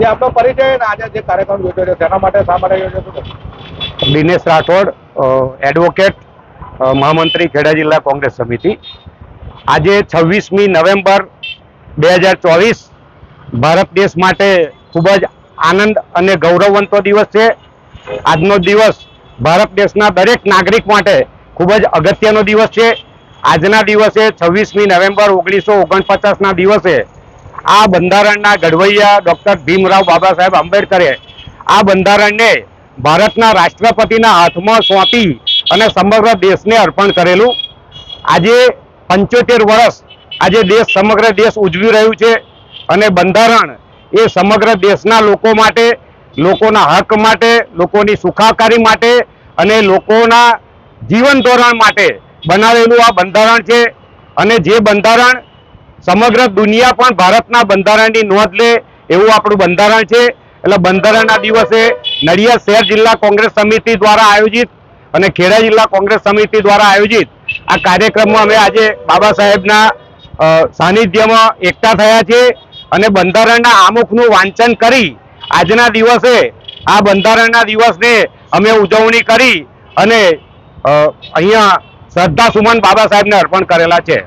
જે આપનો પરિચય અને આજે જે કાર્યક્રમ યોજ્યો છે, તેના માટે શા માટે યોજ્યો હતો દિનેશ રાઠોડ એડવોકેટ મહામંત્રી ખેડા જિલ્લા કોંગ્રેસ સમિતિ. આજે છવ્વીસમી નવેમ્બર બે હજાર ચોવીસ ભારત દેશ માટે ખૂબ જ આનંદ અને ગૌરવવંતો દિવસ છે. આજનો દિવસ ભારત દેશના દરેક નાગરિક માટે ખૂબ જ અગત્યનો દિવસ છે. આજના દિવસે છવ્વીસમી નવેમ્બર ઓગણીસો ઓગણપચાસના દિવસે આ બંધારણના ઘડવૈયા ડૉક્ટર ભીમરાવ બાબા સાહેબ આંબેડકરે આ બંધારણને ભારતના રાષ્ટ્રપતિના હાથમાં સોંપી અને સમગ્ર દેશને અર્પણ કરેલું. આજે પંચોતેર વર્ષ આજે દેશ સમગ્ર દેશ ઉજવી રહ્યું છે અને બંધારણ એ સમગ્ર દેશના લોકો માટે, લોકોના હક માટે, લોકોની સુખાકારી માટે અને લોકોના જીવન ધોરણ માટે બનાવેલું આ બંધારણ છે. અને જે બંધારણ સમગ્ર દુનિયા પણ ભારતના બંધારણની નોંધ લે એવું આપણું બંધારણ છે. એટલે બંધારણના દિવસે નડિયાદ શહેર જિલ્લા કોંગ્રેસ સમિતિ દ્વારા આયોજિત અને ખેડા જિલ્લા કોંગ્રેસ સમિતિ દ્વારા આયોજિત આ કાર્યક્રમમાં અમે આજે બાબા સાહેબના સાનિધ્યમાં એકઠા થયા છે અને બંધારણના આમુખનું વાંચન કરી આજના દિવસે આ બંધારણના દિવસને અમે ઉજવણી કરી અને અહીંયા શ્રદ્ધા સુમન બાબા સાહેબને અર્પણ કરેલા છે.